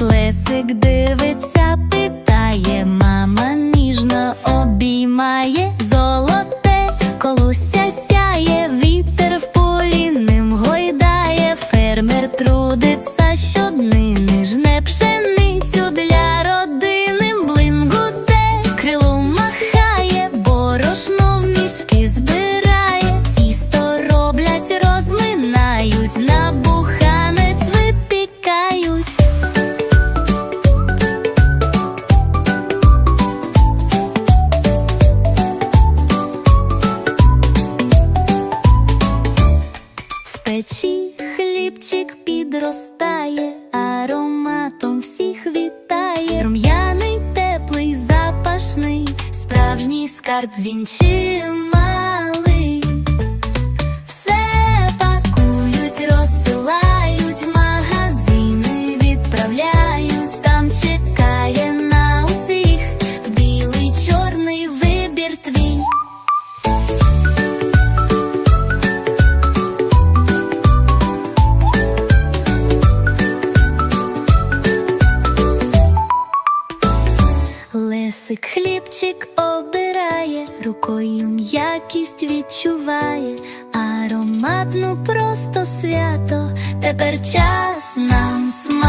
Лесик дивиться, питає. печі хлібчик підростає, ароматом всіх вітає. Рум'яний, теплий, запашний, справжній скарб він чималий. Все пакують, розсилають, магазини відправляють. Лесик хлібчик обирає, рукою м'якість відчуває, ароматну просто свято, тепер час нам смакувати.